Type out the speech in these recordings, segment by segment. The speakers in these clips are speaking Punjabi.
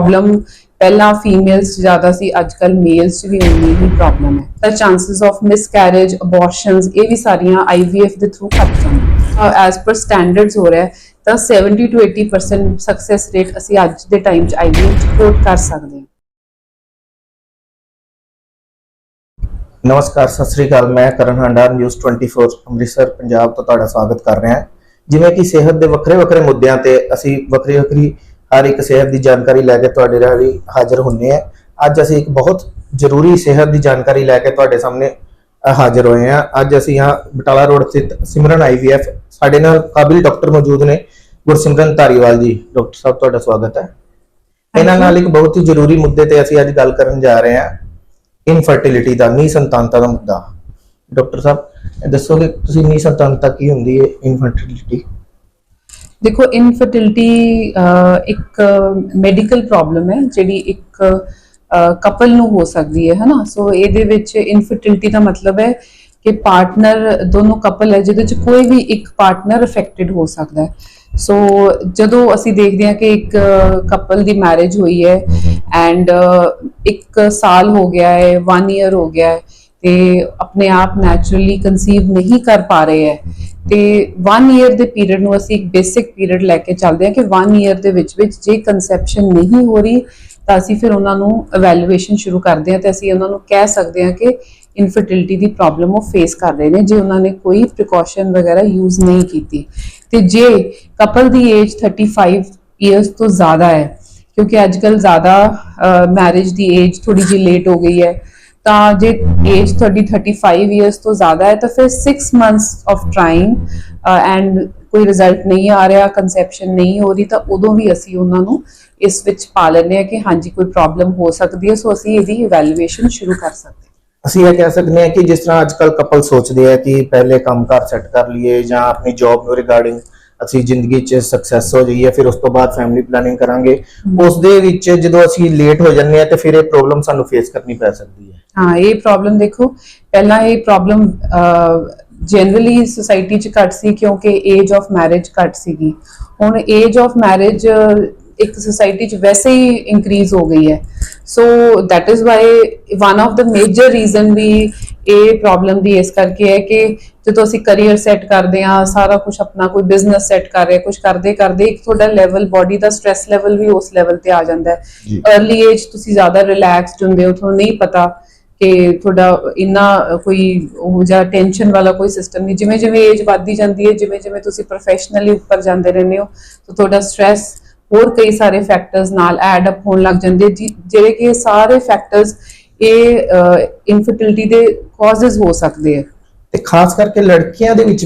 ਪ੍ਰੋਬਲਮ ਪਹਿਲਾਂ ਫੀਮੇਲਸ ਜ਼ਿਆਦਾ ਸੀ ਅੱਜ ਕੱਲ ਮੇਲਸ 'ਚ ਵੀ ਉਨੀ ਹੀ ਪ੍ਰੋਬਲਮ ਹੈ। ਤਾਂ ਚਾਂਸਸ ਆਫ ਮਿਸਕੈਰੇਜ ਅਬੋਰਸ਼ਨਸ ਇਹ ਵੀ ਸਾਰੀਆਂ ਆਈਵੀਐਫ ਦੇ ਥਰੂ ਘੱਟ ਜਾਂਦੀਆਂ। ਐਸ ਪਰ ਸਟੈਂਡਰਡਸ ਹੋ ਰਿਹਾ ਤਾਂ 70 to 80% ਸਕਸੈਸ ਰੇਟ ਅਸੀਂ ਅੱਜ ਦੇ ਟਾਈਮ 'ਚ ਆਈਵੀਐਫ ਰਿਪੋਰਟ ਕਰ ਸਕਦੇ ਹਾਂ। ਨਮਸਕਾਰ, ਸਤਿ ਸ੍ਰੀ ਅਕਾਲ। ਮੈਂ ਕਰਨ ਹੰਡਾ ਨਿਊਜ਼ 24 ਅੰਮ੍ਰਿਤਸਰ, ਪੰਜਾਬ ਤੋਂ ਤੁਹਾਡਾ ਸਵਾਗਤ ਕਰ ਰਿਹਾ ਹਾਂ। ਜਿਵੇਂ ਕਿ ਸਿਹਤ ਦੇ ਵੱਖਰੇ ਵੱਖਰੇ ਮੁੱਦਿਆਂ ਤੇ ਅਸੀਂ ਵੱਖਰੀ ਵੱਖਰੀ ਹਰ ਇੱਕ ਸਿਹਤ ਦੀ ਜਾਣਕਾਰੀ ਲੈ ਕੇ ਤੁਹਾਡੇ ਰਾਹੀਂ ਹਾਜ਼ਰ ਹੁੰਨੇ ਆ। ਅੱਜ ਅਸੀਂ ਇੱਕ ਬਹੁਤ ਜ਼ਰੂਰੀ ਸਿਹਤ ਦੀ ਜਾਣਕਾਰੀ ਲੈ ਕੇ ਤੁਹਾਡੇ ਸਾਹਮਣੇ ਹਾਜ਼ਰ ਹੋਏ ਹਾਂ ਅੱਜ ਅਸੀਂ यहाँ ਬਟਾਲਾ ਰੋਡ ਸਥਿਤ ਸਿਮਰਨ ਆਈਵੀਐਫ ਸਾਡੇ ਨਾਲ ਕਾਬਿਲ ਡਾਕਟਰ ਮੌਜੂਦ ਨੇ ਗੁਰਸਿਮਰਨ ਧਾਰੀਵਾਲ ਜੀ। ਡਾਕਟਰ ਸਾਹਿਬ ਤੁਹਾਡਾ ਸਵਾਗਤ ਹੈ। ਇਹਨਾਂ ਨਾਲ ਇੱਕ ਬਹੁਤ ਹੀ ਜ਼ਰੂਰੀ ਮੁੱਦੇ ਤੇ ਅਸੀਂ ਅੱਜ ਗੱਲ ਕਰਨ ਜਾ ਰਹੇ ਹਾਂ ਇਨਫਰਟੀਲਿਟੀ ਦਾ ਨੀ ਸੰਤਾਨਤਾ ਦਾ ਮੁੱਦਾ। ਡਾਕਟਰ ਸਾਹਿਬ ਦੱਸੋਗੇ ਤੁਸੀਂ ਨੀ ਸੰਤਾਨਤਾ ਕੀ ਹੁੰਦੀ ਹੈ ਇਨਫਰਟੀਲਿਟੀ ਦੇਖੋ ਇਨਫਰਟਿਲਿਟੀ ਇੱਕ ਮੈਡੀਕਲ ਪ੍ਰੋਬਲਮ ਹੈ, ਜਿਹੜੀ ਇੱਕ ਕਪਲ ਨੂੰ ਹੋ ਸਕਦੀ ਹੈ, ਹਨਾ? ਸੋ ਇਹਦੇ ਵਿੱਚ ਇਨਫਰਟਿਲਿਟੀ ਦਾ ਮਤਲਬ ਹੈ ਕਿ ਪਾਰਟਨਰ ਦੋਨੋਂ ਕਪਲ ਹੈ, ਜਿਹਦੇ ਚ ਕੋਈ ਵੀ ਇੱਕ ਪਾਰਟਨਰ ਅਫੈਕਟਡ ਹੋ ਸਕਦਾ ਹੈ। ਸੋ ਜਦੋਂ ਅਸੀਂ ਦੇਖਦੇ ਹਾਂ ਕਿ ਇੱਕ ਕਪਲ ਦੀ ਮੈਰਿਜ ਹੋਈ ਹੈ ਐਂਡ ਇੱਕ ਸਾਲ ਹੋ ਗਿਆ ਹੈ 1 ਇਅਰ ਹੋ ਗਿਆ ਹੈ, ਤੇ ਆਪਣੇ ਆਪ ਨੈਚੁਰਲੀ ਕਨਸੀਵ ਨਹੀਂ ਕਰ ਪਾ ਰਹੇ ਹੈ ਤੇ 1 ਇਅਰ ਦੇ ਪੀਰੀਅਡ ਨੂੰ ਅਸੀਂ ਇੱਕ ਬੇਸਿਕ ਪੀਰੀਅਡ ਲੈ ਕੇ ਚੱਲਦੇ ਹਾਂ ਕਿ 1 ਇਅਰ ਦੇ ਵਿੱਚ ਵਿੱਚ ਜੇ ਕਨਸੈਪਸ਼ਨ ਨਹੀਂ ਹੋ ਰਹੀ, ਤਾਂ ਅਸੀਂ ਫਿਰ ਉਹਨਾਂ ਨੂੰ ਇਵੈਲੂਏਸ਼ਨ ਸ਼ੁਰੂ ਕਰਦੇ ਹਾਂ ਤੇ ਅਸੀਂ ਉਹਨਾਂ ਨੂੰ ਕਹਿ ਸਕਦੇ ਹਾਂ ਕਿ ਇਨਫਰਟਿਲਿਟੀ ਦੀ ਪ੍ਰੋਬਲਮ ਉਹ ਫੇਸ ਕਰ ਰਹੇ ਨੇ, ਜੇ ਉਹਨਾਂ ਨੇ ਕੋਈ ਪ੍ਰੀਕਾਸ਼ਨ ਵਗੈਰਾ ਯੂਜ਼ ਨਹੀਂ ਕੀਤੀ। ਤੇ ਜੇ ਕਪਲ ਦੀ ਏਜ 35 ਇਅਰਸ ਤੋਂ ਜ਼ਿਆਦਾ ਹੈ, ਕਿਉਂਕਿ ਅੱਜ ਕੱਲ ਜ਼ਿਆਦਾ ਮੈਰਿਜ ਦੀ ਏਜ ਥੋੜੀ ਜਿਹੀ ਲੇਟ ਹੋ ਗਈ ਹੈ ਤਾਂ ਜੇ ਏਜ ਤੁਹਾਡੀ 35 ਇਅਰਸ ਤੋਂ ਜ਼ਿਆਦਾ ਹੈ, ਤਾਂ ਫਿਰ 6 ਮੰਥਸ ਆਫ ਟਰਾਈਂਗ ਐਂਡ ਕੋਈ ਰਿਜ਼ਲਟ ਨਹੀਂ ਆ ਰਿਹਾ ਕਨਸੈਪਸ਼ਨ ਨਹੀਂ ਹੋ ਰਹੀ, ਤਾਂ ਉਦੋਂ ਵੀ ਅਸੀਂ ਉਹਨਾਂ ਨੂੰ ਇਸ ਵਿੱਚ ਪਾ ਲੈਂਦੇ ਹਾਂ ਕਿ ਹਾਂਜੀ, ਕੋਈ ਪ੍ਰੋਬਲਮ ਹੋ ਸਕਦੀ ਹੈ। ਸੋ ਅਸੀਂ ਇਹਦੀ ਇਵੈਲੂਏਸ਼ਨ ਸ਼ੁਰੂ ਕਰ ਸਕਦੇ ਅਸੀਂ ਇਹ ਕਹਿ ਸਕਦੇ ਹਾਂ ਕਿ ਜਿਸ ਤਰ੍ਹਾਂ ਅੱਜਕੱਲ ਕਪਲ ਸੋਚਦੇ ਆ ਕਿ ਪਹਿਲੇ ਕੰਮ ਘਰ ਸੈੱਟ ਕਰ ਲਈਏ ਜਾਂ ਆਪਣੀ ਜੌਬ ਨੂੰ ਰਿਗਾਰਡਿੰਗ ਅਸੀਂ ਜ਼ਿੰਦਗੀ 'ਚ ਸਕਸੈਸ ਹੋ ਜਾਈਏ, ਫਿਰ ਉਸ ਤੋਂ ਬਾਅਦ ਫੈਮਿਲੀ ਪਲਾਨਿੰਗ ਕਰਾਂਗੇ। ਉਸ ਦੇ ਵਿੱਚ ਜਦੋਂ ਅਸੀਂ ਲੇਟ ਹੋ ਜਾਂਦੇ ਆ ਤੇ ਫਿਰ ਇਹ ਪ੍ਰੋਬਲਮ ਸਾਨੂੰ ਫੇਸ ਕਰਨੀ ਪੈ ਸਕਦੀ ਹੈ। ਹਾਂ, ਇਹ ਪ੍ਰੋਬਲਮ ਦੇਖੋ, ਪਹਿਲਾਂ ਇਹ ਪ੍ਰੋਬਲਮ ਜਨਰਲੀ ਸੋਸਾਇਟੀ ਚ ਘੱਟ ਸੀ ਕਿਉਂਕਿ ਏਜ ਆਫ ਮੈਰਿਜ ਘੱਟ ਸੀਗੀ। ਹੁਣ ਏਜ ਆਫ ਮੈਰਿਜ ਇੱਕ ਸੋਸਾਇਟੀ ਚ ਵੈਸੇ ਹੀ ਇਨਕਰੀਜ਼ ਹੋ ਗਈ ਹੈ। So that is why one of the major reason ਵੀ ਇਹ ਪ੍ਰੋਬਲਮ ਦੀ ਇਸ ਕਰਕੇ ਹੈ ਕਿ ਜਦੋਂ ਅਸੀਂ ਕੈਰੀਅਰ ਸੈੱਟ ਕਰਦੇ ਆ ਸਾਰਾ ਕੁਝ ਆਪਣਾ ਕੋਈ ਬਿਜ਼ਨਸ ਸੈੱਟ ਕਰ ਰਹੇ ਕੁਝ ਕਰਦੇ ਕਰਦੇ ਇੱਕ ਤੁਹਾਡਾ ਲੈਵਲ ਬਾਡੀ ਦਾ ਸਟ्रेस ਲੈਵਲ ਵੀ ਉਸ ਲੈਵਲ ਤੇ ਆ ਜਾਂਦਾ ਹੈ। अर्ਲੀ ਏਜ ਤੁਸੀਂ ਜ਼ਿਆਦਾ ਰਿਲੈਕਸਡ ਹੁੰਦੇ ਹੋ ਤੁਹਾਨੂੰ ਨਹੀਂ ਪਤਾ ਕਿ ਤੁਹਾਡਾ ਇੰਨਾ ਕੋਈ ਉਹ ਜਾਂ ਟੈਨਸ਼ਨ ਵਾਲਾ ਕੋਈ ਸਿਸਟਮ ਨਹੀਂ। ਜਿਵੇਂ ਜਿਵੇਂ ਏਜ ਵੱਧਦੀ ਜਾਂਦੀ ਹੈ ਜਿਵੇਂ ਜਿਵੇਂ ਤੁਸੀਂ ਪ੍ਰੋਫੈਸ਼ਨਲੀ ਉੱਪਰ ਜਾਂਦੇ ਰਹਿੰਦੇ ਹੋ ਤਾਂ ਤੁਹਾਡਾ ਸਟ्रेस ਹੋਰ ਕਈ ਸਾਰੇ ਫੈਕਟਰਸ ਨਾਲ ਐਡ ਅਪ ਹੋਣ ਲੱਗ ਜਾਂਦੇ ਜਿਹੜੇ ਕਿ ਸਾਰੇ ਫੈਕਟਰਸ ਇਹ ਇਨਫਰਟੀਲਿਟੀ ਦੇ ਕਾਜ਼ਸ ਹੋ ਸਕਦੇ ਆ। ਤੇ ਖਾਸ ਕਰਕੇ ਲੜਕੀਆਂ ਦੇ ਵਿੱਚ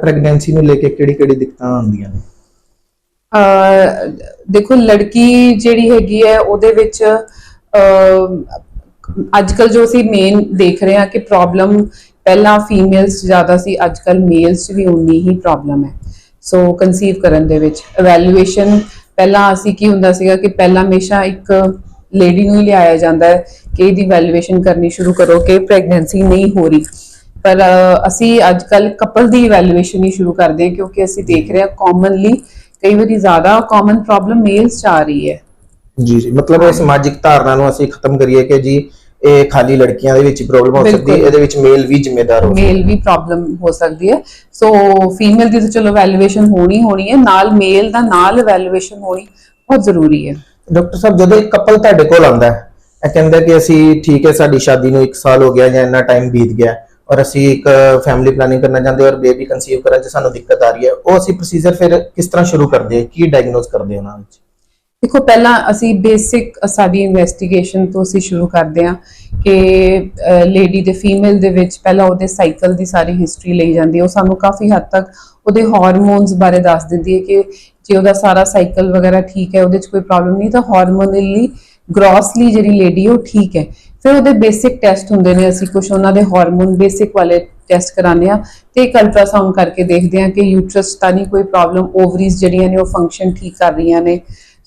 ਪ੍ਰੈਗਨੈਂਸੀ ਨੂੰ ਲੈ ਕੇ ਕਿਹੜੀ ਕਿਹੜੀ ਦਿੱਕਤਾਂ ਆਉਂਦੀਆਂ ਨੇ? ਅਹ ਦੇਖੋ ਲੜਕੀ ਜਿਹੜੀ ਹੈਗੀ ਹੈ ਉਹਦੇ ਵਿੱਚ ਅੱਜ ਕੱਲ ਜੋ ਅਸੀਂ ਮੇਨ ਦੇਖ ਰਹੇ ਹਾਂ ਕਿ ਪ੍ਰੋਬਲਮ ਪਹਿਲਾਂ ਫੀਮੇਲਸ ਜ਼ਿਆਦਾ ਸੀ ਅੱਜ ਕੱਲ ਮੇਲਸ 'ਚ ਵੀ ਉਨੀ ਹੀ ਪ੍ਰੋਬਲਮ ਹੈ। ਸੋ ਕਨਸੀਵ ਕਰਨ ਦੇ ਵਿੱਚ ਇਵੈਲੂਏਸ਼ਨ ਪਹਿਲਾਂ ਅਸੀਂ ਕੀ ਹੁੰਦਾ ਸੀਗਾ ਕਿ ਪਹਿਲਾਂ ਹਮੇਸ਼ਾ ਇੱਕ ਲੇਡੀ ਨੂੰ ਹੀ ਲਿਆਇਆ ਜਾਂਦਾ ਹੈ ਕਿ ਇਹਦੀ ਇਵੈਲੂਏਸ਼ਨ ਕਰਨੀ ਸ਼ੁਰੂ ਕਰੋ ਕਿ ਪ੍ਰੈਗਨੈਂਸੀ ਨਹੀਂ ਹੋ ਰਹੀ। ਪਰ ਅਸੀਂ ਅੱਜ ਕੱਲ ਕਪਲ ਦੀ ਇਵੈਲੂਏਸ਼ਨ ਹੀ ਸ਼ੁਰੂ ਕਰਦੇ ਹਾਂ ਕਿਉਂਕਿ ਅਸੀਂ ਦੇਖ ਰਹੇ ਹਾਂ ਕਾਮਨਲੀ ਕਈ ਵਾਰੀ ਜ਼ਿਆਦਾ ਕਾਮਨ ਪ੍ਰੋਬਲਮ ਮੇਲਸ ਚ ਆ ਰਹੀ ਹੈ। ਜੀ ਜੀ। ਮਤਲਬ ਇਹ ਸਮਾਜਿਕ ਧਾਰਨਾ ਨੂੰ ਅਸੀਂ ਖਤਮ ਕਰੀਏ ਕਿ ਜੀ ਇਹ ਖਾਲੀ ਲੜਕੀਆਂ ਦੇ ਵਿੱਚ ਪ੍ਰੋਬਲਮ ਹੋ ਸਕਦੀ ਹੈ। ਇਹਦੇ ਵਿੱਚ ਮੇਲ ਵੀ ਜ਼ਿੰਮੇਦਾਰ ਹੋ ਮੇਲ ਵੀ ਪ੍ਰੋਬਲਮ ਹੋ ਸਕਦੀ ਹੈ। ਸੋ ਫੀਮੇਲ ਦੀ ਤਾਂ ਚਲੋ ਇਵੈਲੂਏਸ਼ਨ ਹੋਣੀ ਹੋਣੀ ਹੈ ਨਾਲ ਮੇਲ ਦਾ ਨਾਲ ਇਵੈਲੂਏਸ਼ਨ ਹੋਣੀ ਬਹੁਤ ਜ਼ਰੂਰੀ ਹੈ। ਡਾਕਟਰ ਸਾਹਿਬ ਜਦੋਂ ਇੱਕ ਕਪਲ ਤੁਹਾਡੇ ਕੋਲ ਆਉਂਦਾ ਹੈ ਇਹ ਕਹਿੰਦਾ ਕਿ ਅਸੀਂ ਠੀਕ ਹੈ ਸਾਡੀ ਸ਼ਾਦੀ ਨੂੰ 1 ਸਾਲ ਹੋ ਗਿਆ ਜਾਂ ਇੰਨਾ ਟਾਈਮ ਬੀਤ ਗਿਆ ਔਰ ਅਸੀਂ ਇੱਕ ਫੈਮਿਲੀ ਪਲਾਨਿੰਗ ਕਰਨਾ ਚਾਹੁੰਦੇ ਔਰ ਬੇਬੀ ਕਨਸੀਵ ਕਰਨ 'ਚ ਸਾਨੂੰ ਦਿੱਕਤ ਆ ਰਹੀ ਹੈ ਉਹ ਅਸੀਂ ਪ੍ਰੋਸੀਜਰ ਫਿਰ ਕਿਸ ਤਰ੍ਹਾਂ ਸ਼ੁਰੂ ਕਰਦੇ ਹਾਂ ਕੀ ਡਾਇਗਨੋਸ ਕਰਦੇ ਹਾਂ ਉਹਨਾਂ ਵਿੱਚ? ਦੇਖੋ, ਪਹਿਲਾਂ ਅਸੀਂ ਬੇਸਿਕ ਸਾਡੀ ਇਨਵੈਸਟੀਗੇਸ਼ਨ ਤੋਂ ਅਸੀਂ ਸ਼ੁਰੂ ਕਰਦੇ ਹਾਂ ਕਿ ਲੇਡੀ ਦੇ ਫੀਮੇਲ ਦੇ ਵਿੱਚ ਪਹਿਲਾਂ ਉਹਦੇ ਸਾਈਕਲ ਦੀ ਸਾਰੀ ਹਿਸਟਰੀ ਲਈ ਜਾਂਦੀ ਹੈ। ਉਹ ਸਾਨੂੰ ਕਾਫੀ ਹੱਦ ਤੱਕ ਉਹਦੇ ਹਾਰਮੋਨਸ ਬਾਰੇ ਦੱਸ ਦਿੰਦੀ ਹੈ ਕਿ ਜੇ ਉਹਦਾ ਸਾਰਾ ਸਾਈਕਲ ਵਗੈਰਾ ਠੀਕ ਹੈ, ਉਹਦੇ 'ਚ ਕੋਈ ਪ੍ਰੋਬਲਮ ਨਹੀਂ, ਤਾਂ ਹਾਰਮੋਨਲੀ ਗ੍ਰੋਸਲੀ ਜਿਹੜੀ ਲੇਡੀ ਉਹ ਠੀਕ ਹੈ। ਫਿਰ ਉਹਦੇ ਬੇਸਿਕ ਟੈਸਟ ਹੁੰਦੇ ਨੇ, ਅਸੀਂ ਕੁਝ ਉਹਨਾਂ ਦੇ ਹਾਰਮੋਨ ਬੇਸਿਕ ਵਾਲੇ ਟੈਸਟ ਕਰਾਉਂਦੇ ਆ ਤੇ ਇੱਕ ਅਲਟਰਾਸਾਊਂਡ ਕਰਕੇ ਦੇਖਦੇ ਆ ਕਿ ਯੂਟਰਸ ਤਾਂ ਨਹੀਂ ਕੋਈ ਪ੍ਰੋਬਲਮ ਓਵਰੀਜ਼ ਜਿਹੜੀਆਂ ਨੇ ਉਹ ਫੰਕਸ਼ਨ ਠੀਕ ਕਰ ਰਹੀਆਂ ਨੇ।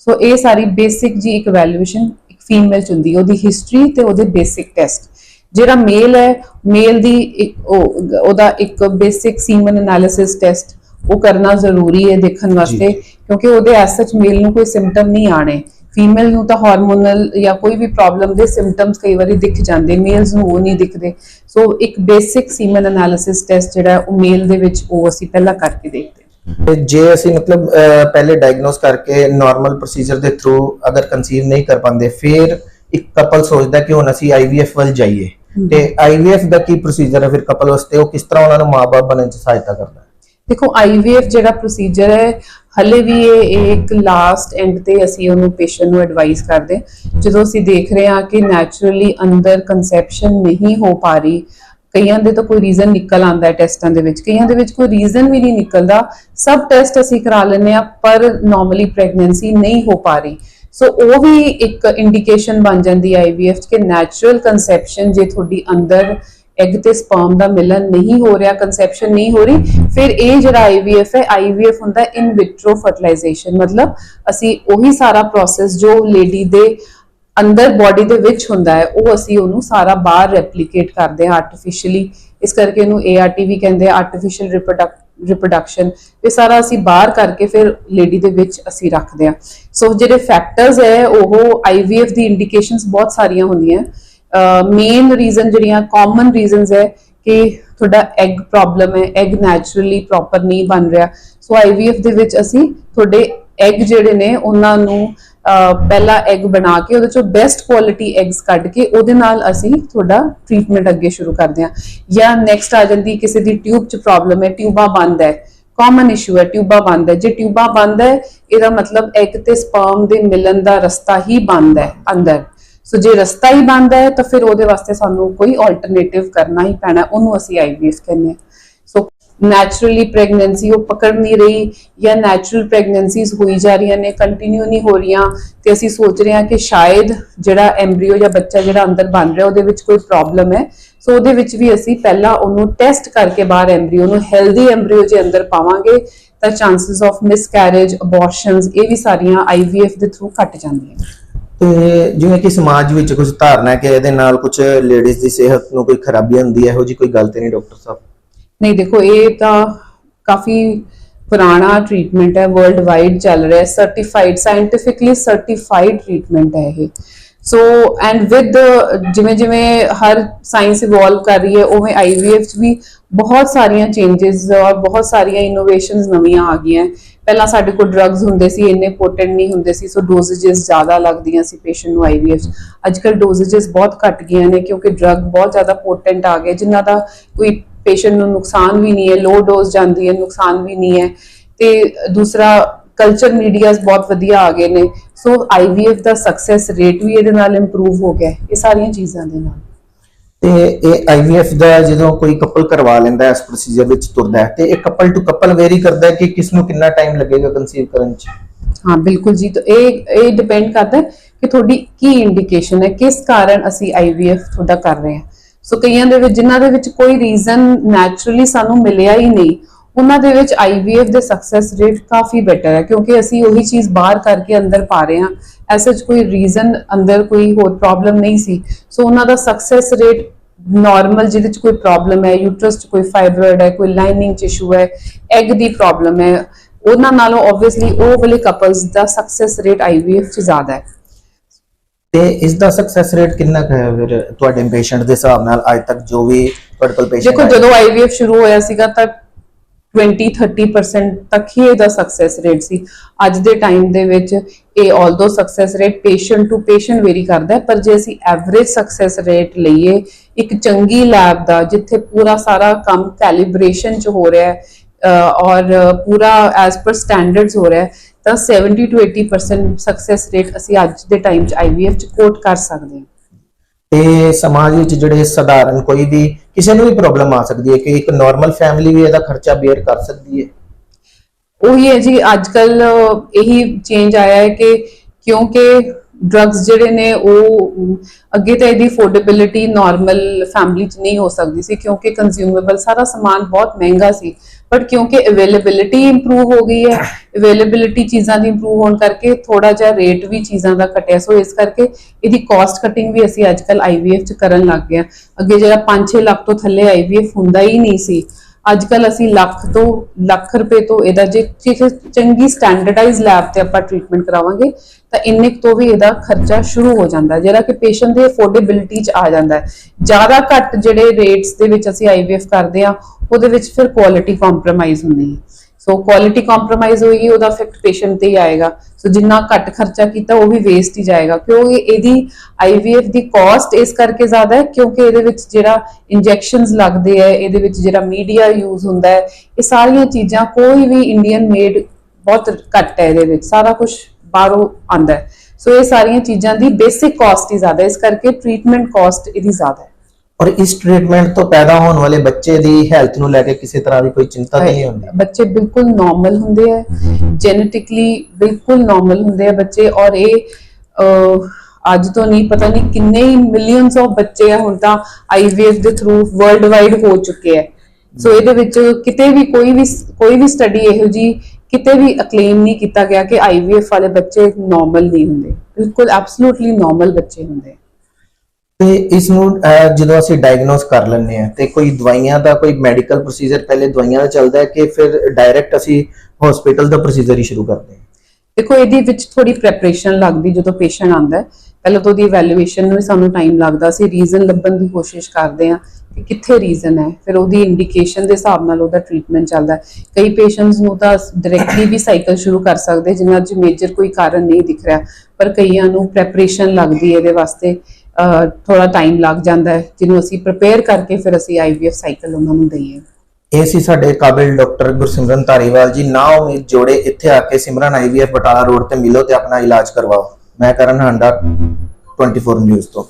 ਸੋ ਇਹ ਸਾਰੀ ਬੇਸਿਕ ਜੀ ਇੱਕ ਵੈਲਿਊਏਸ਼ਨ ਇੱਕ ਫੀਮੇਲ ਚ ਹੁੰਦੀ ਉਹਦੀ ਹਿਸਟਰੀ ਤੇ ਉਹਦੇ ਬੇਸਿਕ ਟੈਸਟ ਜਿਹੜਾ ਮੇਲ ਹੈ ਮੇਲ ਦੀ ਇੱਕ ਉਹ- ਉਹਦਾ ਇੱਕ ਬੇਸਿਕ ਸੀਮਨ ਐਨਾਲਿਸਿਸ ਟੈਸਟ ਉਹ ਕਰਨਾ ਜ਼ਰੂਰੀ ਹੈ ਦੇਖਣ ਵਾਸਤੇ ਕਿਉਂਕਿ ਉਹਦੇ ਐਸ ਸੱਚ ਮੇਲ ਨੂੰ ਕੋਈ ਸਿੰਪਟਮ ਨਹੀਂ ਆਣੇ ਫੀਮੇਲ ਨੂੰ ਤਾਂ ਹਾਰਮੋਨਲ ਜਾਂ ਕੋਈ ਵੀ ਪ੍ਰੋਬਲਮ ਦੇ ਸਿੰਪਟਮਸ ਕਈ ਵਾਰੀ ਦਿਖ ਜਾਂਦੇ ਮੇਲਸ ਨੂੰ ਉਹ ਨਹੀਂ ਦਿਖਦੇ। ਸੋ ਇੱਕ ਬੇਸਿਕ ਸੀਮਨ ਐਨਾਲਿਸਿਸ ਟੈਸਟ ਜਿਹੜਾ ਉਹ ਮੇਲ ਦੇ ਵਿੱਚ ਉਹ ਅਸੀਂ ਪਹਿਲਾਂ ਕਰਕੇ ਦੇਖਦੇ ਤੇ ਜੇ ਅਸੀਂ ਮਤਲਬ ਪਹਿਲੇ ਡਾਇਗਨੋਸ ਕਰਕੇ ਨਾਰਮਲ ਪ੍ਰੋਸੀਜਰ ਦੇ ਥਰੂ ਅਗਰ ਕਨਸੀਵ ਨਹੀਂ ਕਰ ਪਾਉਂਦੇ ਫਿਰ ਇੱਕ ਕਪਲ ਸੋਚਦਾ ਕਿ ਹੁਣ ਅਸੀਂ ਆਈਵੀਐਫ ਵੱਲ ਜਾਈਏ। ਤੇ ਆਈਵੀਐਫ ਦਾ ਕੀ ਪ੍ਰੋਸੀਜਰ ਹੈ ਫਿਰ ਕਪਲ ਵਾਸਤੇ? ਉਹ ਕਿਸ ਤਰ੍ਹਾਂ ਉਹਨਾਂ ਨੂੰ ਮਾਪੇ ਬਣਨ ਚ ਸਹਾਇਤਾ ਕਰਦਾ ਹੈ? ਦੇਖੋ ਆਈਵੀਐਫ ਜਿਹੜਾ ਪ੍ਰੋਸੀਜਰ ਹੈ ਹਲੇ ਵੀ ਇਹ ਇੱਕ ਲਾਸਟ ਐਂਡ ਤੇ ਅਸੀਂ ਉਹਨੂੰ ਪੇਸ਼ੈਂਟ ਨੂੰ ਐਡਵਾਈਸ ਕਰਦੇ। ਜਦੋਂ ਅਸੀਂ ਦੇਖ ਰਹੇ ਹਾਂ ਕਿ ਨੈਚੁਰਲੀ ਅੰਦਰ ਕਨਸੈਪਸ਼ਨ ਨਹੀਂ ਹੋ ਪਾ ਰਹੀ ਕਈਆਂ ਦੇ ਤਾਂ ਕੋਈ ਰੀਜ਼ਨ ਨਿਕਲ ਆਂਦਾ ਹੈ ਟੈਸਟਾਂ ਦੇ ਵਿੱਚ, ਕਈਆਂ ਦੇ ਵਿੱਚ ਕੋਈ ਰੀਜ਼ਨ ਵੀ ਨਹੀਂ ਨਿਕਲਦਾ। ਸਭ ਟੈਸਟ ਅਸੀਂ ਕਰਾ ਲੈਂਦੇ ਆ ਪਰ ਨਾਰਮਲੀ ਪ੍ਰੈਗਨੈਂਸੀ ਨਹੀਂ ਹੋ ਪਾ ਰਹੀ। ਸੋ ਉਹ ਵੀ ਇੱਕ ਇੰਡੀਕੇਸ਼ਨ ਬਣ ਜਾਂਦੀ ਹੈ ਆਈਵੀਐਫ ਕਿ ਨੈਚੁਰਲ ਕਨਸੈਪਸ਼ਨ ਜੇ ਤੁਹਾਡੀ ਅੰਦਰ ਐਗ ਤੇ ਸਪਰਮ ਦਾ ਮਿਲਨ ਨਹੀਂ ਹੋ ਰਿਹਾ ਕਨਸੈਪਸ਼ਨ ਨਹੀਂ ਹੋ ਰਹੀ, ਫਿਰ ਇਹ ਜਿਹੜਾ ਆਈਵੀਐਫ ਹੈ ਆਈਵੀਐਫ ਹੁੰਦਾ ਇਨ ਵਿਟਰੋ ਫਰਟੀਲਾਈਜੇਸ਼ਨ ਮਤਲਬ ਅਸੀਂ ਉਹੀ ਸਾਰਾ ਪ੍ਰੋਸੈਸ ਜੋ ਲੇਡੀ ਦੇ ਅੰਦਰ ਬਾਡੀ ਦੇ ਵਿੱਚ ਹੁੰਦਾ ਹੈ, ਉਹ ਅਸੀਂ ਉਹਨੂੰ ਸਾਰਾ ਬਾਹਰ ਰੈਪਲੀਕੇਟ ਕਰਦੇ ਹਾਂ ਆਰਟੀਫੀਸ਼ੀਅਲੀ ਇਸ ਕਰਕੇ ਇਹਨੂੰ ART ਵੀ ਕਹਿੰਦੇ ਆ ਆਰਟੀਫੀਸ਼ੀਅਲ ਰਿਪਰੋਡਕਸ਼ਨ ਇਹ ਸਾਰਾ ਅਸੀਂ ਬਾਹਰ ਕਰਕੇ ਫਿਰ ਲੇਡੀ ਦੇ ਵਿੱਚ ਅਸੀਂ ਰੱਖਦੇ ਹਾਂ। ਸੋ ਜਿਹੜੇ ਫੈਕਟਰਸ ਹੈ, ਉਹ ਆਈਵੀਐਫ ਦੀ ਇੰਡੀਕੇਸ਼ਨਸ ਬਹੁਤ ਸਾਰੀਆਂ ਹੁੰਦੀਆਂ ਮੇਨ ਰੀਜ਼ਨ ਜਿਹੜੀਆਂ ਕਾਮਨ ਰੀਜ਼ਨਸ ਹੈ ਕਿ ਤੁਹਾਡਾ ਐਗ ਪ੍ਰੋਬਲਮ ਹੈ ਐਗ ਨੈਚੁਰਲੀ ਪ੍ਰੋਪਰ ਨਹੀਂ ਬਣ ਰਿਹਾ। ਸੋ ਆਈਵੀਐਫ ਦੇ ਵਿੱਚ ਅਸੀਂ ਤੁਹਾਡੇ ਐਗ ਜਿਹੜੇ ਨੇ, ਉਹਨਾਂ ਨੂੰ ਪਹਿਲਾ ਐਗ ਬਣਾ ਕੇ ਉਹਦੇ ਚੋਂ ਬੈਸਟ ਕੁਆਲਿਟੀ ਐਗਸ ਕੱਢ ਕੇ ਉਹਦੇ ਨਾਲ ਅਸੀਂ ਤੁਹਾਡਾ ਟ੍ਰੀਟਮੈਂਟ ਅੱਗੇ ਸ਼ੁਰੂ ਕਰਦੇ ਹਾਂ। ਜਾਂ ਨੈਕਸਟ ਆ ਜਾਂਦੀ, ਕਿਸੇ ਦੀ ਟਿਊਬ 'ਚ ਪ੍ਰੋਬਲਮ ਹੈ ਟਿਊਬਾਂ ਬੰਦ ਹੈ। ਕਾਮਨ ਇਸ਼ੂ ਹੈ ਟਿਊਬਾਂ ਬੰਦ ਹੈ। ਜੇ ਟਿਊਬਾਂ ਬੰਦ ਹੈ, ਇਹਦਾ ਮਤਲਬ ਐਗ ਤੇ ਸਪਰਮ ਦੇ ਮਿਲਣ ਦਾ ਰਸਤਾ ਹੀ ਬੰਦ ਹੈ, ਅੰਦਰ। ਸੋ ਜੇ ਰਸਤਾ ਹੀ ਬੰਦ ਹੈ, ਤਾਂ ਫਿਰ ਉਹਦੇ ਵਾਸਤੇ ਸਾਨੂੰ ਕੋਈ ਆਲਟਰਨੇਟਿਵ ਕਰਨਾ ਹੀ ਪੈਣਾ, ਉਹਨੂੰ ਅਸੀਂ ਆਈਵੀਐਫ ਕਹਿੰਦੇ ਹਾਂ। ਸੋ ਨੈਚੁਰਲੀ ਪ੍ਰੈਗਨੈਂਸੀ ਉਹ ਪਕੜ ਨਹੀਂ ਰਹੀ ਜਾਂ ਨੈਚੁਰਲ ਪ੍ਰੈਗਨੈਂਸੀਜ਼ ਹੋਈ ਜਾ ਰਹੀਆਂ ਨੇ ਕੰਟੀਨਿਊ ਨਹੀਂ ਹੋ ਰਹੀਆਂ, ਤੇ ਅਸੀਂ ਸੋਚ ਰਹੇ ਹਾਂ ਕਿ ਸ਼ਾਇਦ ਜਿਹੜਾ ਐਮਬ੍ਰੀਓ ਜਾਂ ਬੱਚਾ ਜਿਹੜਾ ਅੰਦਰ ਬਣ ਰਿਹਾ, ਉਹਦੇ ਵਿੱਚ ਕੋਈ ਪ੍ਰੋਬਲਮ ਹੈ। ਸੋ ਉਹਦੇ ਵਿੱਚ ਵੀ ਅਸੀਂ ਪਹਿਲਾਂ ਉਹਨੂੰ ਟੈਸਟ ਕਰਕੇ ਬਾਹਰ ਐਮਬ੍ਰੀਓ ਨੂੰ ਹੈਲਦੀ ਐਮਬ੍ਰੀਓ ਜੇ ਅੰਦਰ ਪਾਵਾਂਗੇ, ਤਾਂ ਚਾਂਸਸ ਆਫ ਮਿਸਕੈਰੇਜ ਅਬੋਰਸ਼ਨਸ ਇਹ ਵੀ ਸਾਰੀਆਂ ਆਈਵੀਐਫ ਦੇ ਥਰੂ ਘਟ ਜਾਂਦੀਆਂ ਤੇ ਜਿਵੇਂ ਕਿ ਸਮਾਜ ਵਿੱਚ ਕੁਝ ਧਾਰਨਾ ਹੈ ਕਿ ਇਹਦੇ ਨਾਲ ਕੁਝ ਲੇਡੀਜ਼ ਦੀ ਸਿਹਤ ਨੂੰ ਕੋਈ ਖਰਾਬੀ ਹੁੰਦੀ ਹੈ? ਇਹੋ ਜੀ ਕੋਈ ਗੱਲ ਤੇ ਨਹੀਂ ਡਾਕਟਰ ਸਾਹਿਬ? नहीं, देखो, ये तो काफ़ी पुराना ट्रीटमेंट है वर्ल्ड वाइड चल रहा है सर्टिफाइड साइंटिफिकली सर्टिफाइड ट्रीटमेंट है ये। सो एंड विद जिमें जिमें हर साइंस इवॉल्व कर रही है, उमें आई वी एफ़ भी बहुत सारिया चेंजेस और बहुत सारिया इनोवेशन नवी आ गई हैं। पहला साढ़े को ड्रग्स होंगे सी, इन्ने पोटेंट नहीं होंगे सो डोजेजेस ज़्यादा लगदियाँ से पेशेंट नई वी एफ़ अजक डोजेजेस बहुत घट गई ने, क्योंकि ड्रग बहुत ज़्यादा पोटेंट आ गए, जिन्हों का कोई ਪੇਸ਼ੈਂਟ ਨੂੰ ਨੁਕਸਾਨ ਵੀ ਨਹੀਂ ਹੈ ਲੋ ਡੋਜ਼ ਜਾਂਦੀ ਹੈ ਨੁਕਸਾਨ ਵੀ ਨਹੀਂ ਹੈ ਤੇ ਦੂਸਰਾ ਕਲਚਰ ਮੀਡੀਆਜ਼ ਬਹੁਤ ਵਧੀਆ ਆ ਗਏ ਨੇ। ਸੋ ਆਈਵੀਐਫ ਦਾ ਸਕਸੈਸ ਰੇਟ ਵੀ ਇਹਦੇ ਨਾਲ ਇੰਪਰੂਵ ਹੋ ਗਿਆ ਇਹ ਸਾਰੀਆਂ ਚੀਜ਼ਾਂ ਦੇ ਨਾਲ। ਤੇ ਇਹ ਆਈਵੀਐਫ ਦਾ ਜਦੋਂ ਕੋਈ ਕਪਲ ਕਰਵਾ ਲੈਂਦਾ ਇਸ ਪ੍ਰੋਸੀਜਰ ਵਿੱਚ ਤੁਰਦਾ ਹੈ ਤੇ ਇਹ ਕਪਲ ਟੂ ਕਪਲ ਵੇਰੀ ਕਰਦਾ ਹੈ ਕਿ ਕਿਸ ਨੂੰ ਕਿੰਨਾ ਟਾਈਮ ਲੱਗੇਗਾ ਕਨਸੀਵ ਕਰਨ ਚ? ਹਾਂ ਬਿਲਕੁਲ ਜੀ। ਤਾਂ ਇਹ ਇਹ ਡਿਪੈਂਡ ਕਰਦਾ ਹੈ ਕਿ ਤੁਹਾਡੀ ਕੀ ਇੰਡੀਕੇਸ਼ਨ ਹੈ ਕਿਸ ਕਾਰਨ ਅਸੀਂ ਆਈਵੀਐਫ ਤੁਹਾਡਾ ਕਰ ਰਹੇ ਹਾਂ। ਸੋ ਕਈਆਂ ਦੇ ਵਿੱਚ, ਜਿਨ੍ਹਾਂ ਦੇ ਵਿੱਚ ਕੋਈ ਰੀਜ਼ਨ ਨੈਚੁਰਲੀ ਸਾਨੂੰ ਮਿਲਿਆ ਹੀ ਨਹੀਂ, ਉਹਨਾਂ ਦੇ ਵਿੱਚ ਆਈਵੀਐਫ ਦੇ ਸਕਸੈਸ ਰੇਟ ਕਾਫੀ ਬੈਟਰ ਹੈ, ਕਿਉਂਕਿ ਅਸੀਂ ਉਹੀ ਚੀਜ਼ ਬਾਹਰ ਕਰਕੇ ਅੰਦਰ ਪਾ ਰਹੇ ਹਾਂ। ਐਸਾ ਕੋਈ ਰੀਜ਼ਨ ਅੰਦਰ ਕੋਈ ਹੋਰ ਪ੍ਰੋਬਲਮ ਨਹੀਂ ਸੀ। ਸੋ ਉਹਨਾਂ ਦਾ ਸਕਸੈਸ ਰੇਟ ਨਾਰਮਲ ਜਿਹਦੇ ਚ ਕੋਈ ਪ੍ਰੋਬਲਮ ਹੈ ਯੂਟਰਸ ਚ ਕੋਈ ਫਾਈਬਰੋਇਡ ਹੈ, ਕੋਈ ਲਾਈਨਿੰਗ ਚ ਇਸ਼ੂ ਹੈ ਐਗ ਦੀ ਪ੍ਰੋਬਲਮ ਹੈ, ਉਹਨਾਂ ਨਾਲੋਂ ਆਬਵੀਅਸਲੀ ਉਹ ਵਾਲੇ ਕਪਲਸ ਦਾ ਸਕਸੈਸ ਰੇਟ ਆਈਵੀਐਫ ਚ ਜ਼ਿਆਦਾ ਹੈ। ਤੇ ਇਸ ਦਾ ਸਕਸੈਸ ਰੇਟ ਕਿੰਨਾ ਕੁ ਹੈ ਫਿਰ ਤੁਹਾਡੇ ਪੇਸ਼ੈਂਟ ਦੇ ਹਿਸਾਬ ਨਾਲ ਅੱਜ ਤੱਕ ਜੋ ਵੀ ਤੁਹਾਡੇ ਕੋਲ ਪੇਸ਼ੈਂਟ ਦੇਖੋ ਜਦੋਂ ਆਈਵੀਐਫ ਸ਼ੁਰੂ ਹੋਇਆ ਸੀਗਾ ਤਾਂ 20 30% ਤੱਕ ਹੀ ਇਹਦਾ ਸਕਸੈਸ ਰੇਟ ਸੀ। ਅੱਜ ਦੇ ਟਾਈਮ ਦੇ ਵਿੱਚ ਇਹ although success rate patient to patient vary ਕਰਦਾ ਹੈ ਪਰ ਜੇ ਅਸੀਂ ਐਵਰੇਜ ਸਕਸੈਸ ਰੇਟ ਲਈਏ ਇੱਕ ਚੰਗੀ ਲੈਬ ਦਾ ਜਿੱਥੇ ਪੂਰਾ ਸਾਰਾ ਕੰਮ ਕੈਲੀਬ੍ਰੇਸ਼ਨ ਚ ਹੋ ਰਿਹਾ ਹੈ ਔਰ ਪੂਰਾ ਐਸ ਪਰ ਸਟੈਂਡਰਡਸ ਹੋ ਰਿਹਾ ਹੈ ਤਾਂ 70 to 80% ਸਕਸੈਸ ਰੇਟ ਅਸੀਂ ਅੱਜ ਦੇ ਟਾਈਮ ਚ ਆਈਵੀਐਫ ਚ ਕੋਟ ਕਰ ਸਕਦੇ ਹਾਂ। ਤੇ ਸਮਾਜ ਵਿੱਚ ਜਿਹੜੇ ਸਧਾਰਨ ਕੋਈ ਵੀ ਕਿਸੇ ਨੂੰ ਵੀ ਪ੍ਰੋਬਲਮ ਆ ਸਕਦੀ ਹੈ ਕਿ ਇੱਕ ਨਾਰਮਲ ਫੈਮਿਲੀ ਵੀ ਇਹਦਾ ਖਰਚਾ ਬੇਅਰ ਕਰ ਸਕਦੀ ਹੈ। ਉਹੀ ਹੈ ਜੀ ਅੱਜ ਕੱਲ ਇਹੀ ਚੇਂਜ ਆਇਆ ਹੈ ਕਿ ਕਿਉਂਕਿ ਡਰੱਗਸ ਜਿਹੜੇ ਨੇ ਉਹ, ਅੱਗੇ ਤਾਂ ਇਹਦੀ ਅਫੋਰਡੇਬਿਲਿਟੀ ਨਾਰਮਲ ਫੈਮਿਲੀ 'ਚ ਨਹੀਂ ਹੋ ਸਕਦੀ ਸੀ ਕਿਉਂਕਿ ਕੰਜ਼ਿਊਮੇਬਲ ਸਾਰਾ ਸਮਾਨ ਬਹੁਤ ਮਹਿੰਗਾ ਸੀ। ਬਟ ਕਿਉਂਕਿ ਅਵੇਲੇਬਿਲਿਟੀ ਇੰਪਰੂਵ ਹੋ ਗਈ ਹੈ ਅਵੇਲੇਬਿਲਿਟੀ ਚੀਜ਼ਾਂ ਦੀ ਇੰਪਰੂਵ ਹੋਣ ਕਰਕੇ ਥੋੜਾ ਜਿਹਾ ਰੇਟ ਵੀ ਚੀਜ਼ਾਂ ਦਾ ਘਟਿਆ। ਸੋ ਇਸ ਕਰਕੇ ਇਹਦੀ ਕਾਸਟ ਕਟਿੰਗ ਵੀ ਅਸੀਂ ਅੱਜ ਕੱਲ ਆਈਵੀਐਫ 'ਚ ਕਰਨ ਲੱਗ ਗਏ ਹਾਂ। ਅੱਗੇ ਜਿਹੜਾ 5-6 ਲੱਖ ਤੋਂ ਥੱਲੇ ਆਈਵੀਐਫ ਹੁੰਦਾ ਹੀ ਨਹੀਂ ਸੀ। ਅੱਜ ਕੱਲ ਅਸੀਂ ਲੱਖ ਤੋਂ ਲੱਖ ਰੁਪਏ ਤੋਂ ਇਹਦਾ ਜੇ ਕਿਸੇ ਚੰਗੀ ਸਟੈਂਡਰਡਾਈਜ਼ ਲੈਬ ਤੇ ਆਪਾਂ ਟ੍ਰੀਟਮੈਂਟ ਕਰਾਵਾਂਗੇ, ਤਾਂ ਇੰਨੇ ਕੁ ਤੋਂ ਵੀ ਇਹਦਾ ਖਰਚਾ ਸ਼ੁਰੂ ਹੋ ਜਾਂਦਾ ਜਿਹੜਾ ਕਿ ਪੇਸ਼ੈਂਟ ਦੇ ਅਫੋਰਡੇਬਿਲਟੀ ਚ ਆ ਜਾਂਦਾ ਹੈ। ਜ਼ਿਆਦਾ ਘੱਟ ਜਿਹੜੇ ਰੇਟਸ ਦੇ ਵਿੱਚ ਅਸੀਂ ਆਈਵੀਐਫ ਕਰਦੇ ਆ ਉਹਦੇ ਵਿੱਚ ਫਿਰ ਕੁਆਲਿਟੀ ਕੰਪਰੋਮਾਈਜ਼ ਹੁੰਦੀ ਹੈ। ਸੋ ਕੁਆਲਿਟੀ ਕੰਪਰੋਮਾਈਜ਼ ਹੋਏਗੀ, ਉਹਦਾ ਇਫੈਕਟ ਪੇਸ਼ੈਂਟ ਤੇ ਹੀ ਆਏਗਾ। ਸੋ ਜਿੰਨਾ ਘੱਟ ਖਰਚਾ ਕੀਤਾ, ਉਹ ਵੀ ਵੇਸਟ ਹੀ ਜਾਏਗਾ। ਕਿਉਂਕਿ ਇਹਦੀ ਆਈਵੀਐਫ ਦੀ ਕਾਸਟ ਇਸ ਕਰਕੇ ਜ਼ਿਆਦਾ ਹੈ, ਕਿਉਂਕਿ ਇਹਦੇ ਵਿੱਚ ਜਿਹੜਾ ਇੰਜੈਕਸ਼ਨਸ ਲੱਗਦੇ ਆ ਇਹਦੇ ਵਿੱਚ ਜਿਹੜਾ ਮੀਡੀਆ ਯੂਜ਼ ਹੁੰਦਾ ਹੈ, ਇਹ ਸਾਰੀਆਂ ਚੀਜ਼ਾਂ ਕੋਈ ਵੀ ਇੰਡੀਅਨ ਮੇਡ ਬਹੁਤ ਘੱਟ ਹੈ ਇਹਦੇ ਵਿੱਚ। ਸਾਰਾ ਕੁਝ ਬਾਹਰੋਂ ਆਂਦਾ ਹੈ। ਸੋ ਇਹ ਸਾਰੀਆਂ ਚੀਜ਼ਾਂ ਦੀ ਬੇਸਿਕ ਕਾਸਟ ਹੀ ਜ਼ਿਆਦਾ ਇਸ ਕਰਕੇ ਟ੍ਰੀਟਮੈਂਟ ਕਾਸਟ ਇਹਦੀ ਜ਼ਿਆਦਾ ਹੈ। ਔਰ ਇਸ ਟ੍ਰੀਟਮੈਂਟ ਤੋਂ ਪੈਦਾ ਹੋਣ ਵਾਲੇ ਬੱਚੇ ਦੀ ਹੈਲਥ ਨੂੰ ਲੈ ਕੇ ਕਿਸੇ ਤਰ੍ਹਾਂ ਦੀ ਕੋਈ ਚਿੰਤਾ ਨਹੀਂ ਹੁੰਦੀ? ਬੱਚੇ ਬਿਲਕੁਲ ਨਾਰਮਲ ਹੁੰਦੇ ਆ। ਜੈਨੇਟਿਕਲੀ ਬਿਲਕੁਲ ਨਾਰਮਲ ਹੁੰਦੇ ਆ ਬੱਚੇ ਔਰ ਇਹ ਅੱਜ ਤੋਂ ਨਹੀਂ ਪਤਾ ਨਹੀਂ ਕਿੰਨੇ ਹੀ ਮਿਲੀਅਨਸ ਆਫ ਬੱਚੇ ਆ ਹੁਣ ਤਾਂ ਆਈਵੀਐਫ ਦੇ ਥਰੂ ਵਰਲਡ ਵਾਈਡ ਹੋ ਚੁੱਕੇ ਆ। ਸੋ ਇਹਦੇ ਵਿੱਚ ਕਿਤੇ ਵੀ ਕੋਈ ਵੀ ਕੋਈ ਵੀ ਸਟੱਡੀ ਇਹੋ ਜੀ ਕਿਤੇ ਵੀ ਅਕਲੇਮ ਨਹੀਂ ਕੀਤਾ ਗਿਆ ਕਿ ਆਈਵੀਐਫ ਵਾਲੇ ਬੱਚੇ ਨਾਰਮਲ ਨਹੀਂ ਹੁੰਦੇ। ਬਿਲਕੁਲ ਐਬਸੋਲੂਟਲੀ ਨਾਰਮਲ ਬੱਚੇ ਹੁੰਦੇ ਆ। ਤੇ ਇਸ ਨੂੰ ਜਦੋਂ ਅਸੀਂ ਡਾਇਗਨੋਸ ਕਰ ਲੈਂਦੇ ਆ ਤੇ ਕੋਈ ਦਵਾਈਆਂ ਦਾ ਕੋਈ ਮੈਡੀਕਲ ਪ੍ਰੋਸੀਜਰ ਪਹਿਲੇ ਦਵਾਈਆਂ ਦਾ ਚੱਲਦਾ ਹੈ ਕਿ ਫਿਰ ਡਾਇਰੈਕਟ ਅਸੀਂ ਹਸਪੀਟਲ ਦਾ ਪ੍ਰੋਸੀਜਰ ਹੀ ਸ਼ੁਰੂ ਕਰਦੇ ਹਾਂ? ਦੇਖੋ, ਇਹਦੇ ਵਿੱਚ ਥੋੜੀ ਪ੍ਰੈਪਰੇਸ਼ਨ ਲੱਗਦੀ ਜਦੋਂ ਪੇਸ਼ੈਂਟ ਆਂਦਾ ਹੈ। ਪਹਿਲਾਂ ਤਾਂ ਉਹਦੀ ਇਵੈਲੂਏਸ਼ਨ ਨੂੰ ਸਾਨੂੰ ਟਾਈਮ ਲੱਗਦਾ ਸੀ ਰੀਜ਼ਨ ਲੱਭਣ ਦੀ ਕੋਸ਼ਿਸ਼ ਕਰਦੇ ਆ ਕਿ ਕਿੱਥੇ ਰੀਜ਼ਨ ਹੈ। ਫਿਰ ਉਹਦੀ ਇੰਡੀਕੇਸ਼ਨ ਦੇ ਹਿਸਾਬ ਨਾਲ ਉਹਦਾ ਟ੍ਰੀਟਮੈਂਟ ਚੱਲਦਾ ਕਈ ਪੇਸ਼ੈਂਟਸ ਨੂੰ ਤਾਂ ਡਾਇਰੈਕਟਲੀ ਵੀ ਸਾਈਕਲ ਸ਼ੁਰੂ ਕਰ ਸਕਦੇ ਜਿਨ੍ਹਾਂ 'ਚ ਮੇਜਰ ਕੋਈ ਕਾਰਨ ਨਹੀਂ ਦਿਖ ਰਿਹਾ, ਪਰ ਕਈਆਂ ਨੂੰ ਪ੍ਰੈਪਰੇਸ਼ਨ ਲੱਗਦੀ ਇਹਦੇ ਵਾਸਤੇ। ਥੋੜਾ ਟਾਈਮ ਲੱਗ ਜਾਂਦਾ ਹੈ, ਜਿਹਨੂੰ ਅਸੀਂ ਪ੍ਰਪੇਅਰ ਕਰਕੇ ਫਿਰ ਅਸੀਂ ਆਈਵੀਐਫ ਸਾਈਕਲ ਉਹਨਾਂ ਨੂੰ ਦਈਏ। ਇਹ ਸੀ ਸਾਡੇ ਕਾਬਿਲ ਡਾਕਟਰ ਗੁਰਸਿਮਰਨ ਧਾਰੀਵਾਲ ਜੀ। ਨਾ ਉਮੀਦ ਜੋੜੇ ਇੱਥੇ ਆ ਕੇ ਸਿਮਰਨ ਆਈਵੀਐਫ ਬਟਾਲਾ ਰੋਡ ਤੇ ਮਿਲੋ ਤੇ ਆਪਣਾ ਇਲਾਜ ਕਰਵਾਓ। ਮੈਂ ਕਰਨ ਹਾਂਡਾ 24 ਨਿਊਜ਼ ਤੋਂ।